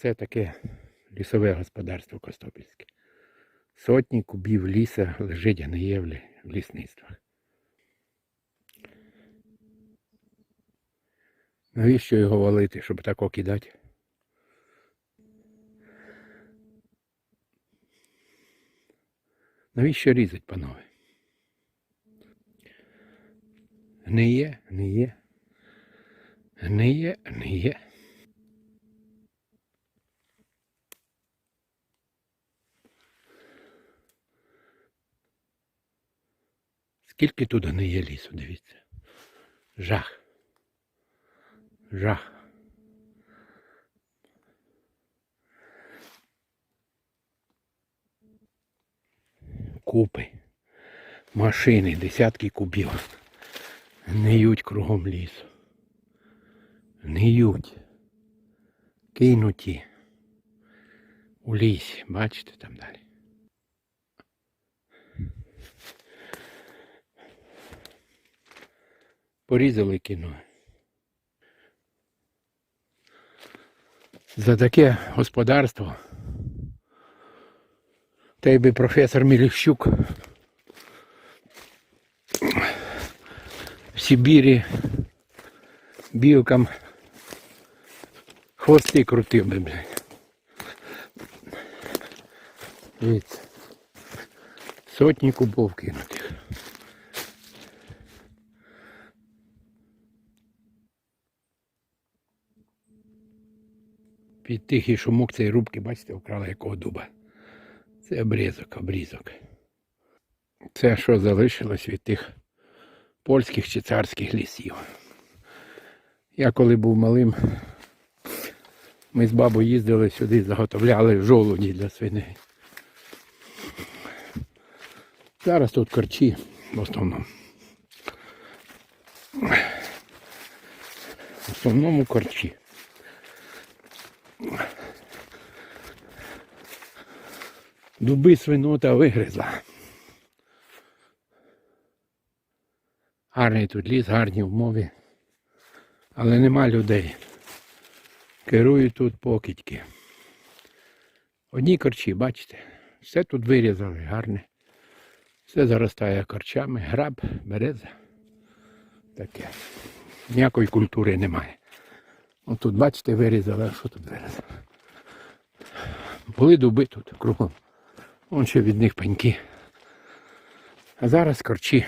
Оце таке лісове господарство Костопільське. Сотні кубів ліса лежить гниє в лісництвах. Навіщо його валити, щоб тако кидати? Навіщо різать, панове? Гниє, гниє. Гниє, гниє. Скільки тут гниє лісу, дивіться. Жах. Жах. Купи. Машини, десятки кубів. Гниють кругом лісу. Гниють. Кинуті. У лісі. Бачите там далі. Порізали кіно. За таке господарство. Та й би професор Міліщук в Сибірі білкам хвости крутив би, блядь. Сотні кубов кинутих. Під тихий шумок цієї рубки, бачите, вкрала якого дуба. Це обрізок, обрізок. Це що залишилось від тих польських чи царських лісів. Я коли був малим, ми з бабою їздили сюди, заготовляли жолуді для свиней. Зараз тут корчі в основному. В основному корчі. Дуби свинота вигризла. Гарний тут ліс, гарні умови. Але нема людей. Керують тут покидьки. Одні корчі, бачите, все тут вирізали, гарне. Все заростає корчами, граб, береза. Таке. Ніякої культури немає. Тут, бачите, вирізали, а що тут вирізали? Були дуби тут кругом. Вон ще від них пеньки. А зараз корчі.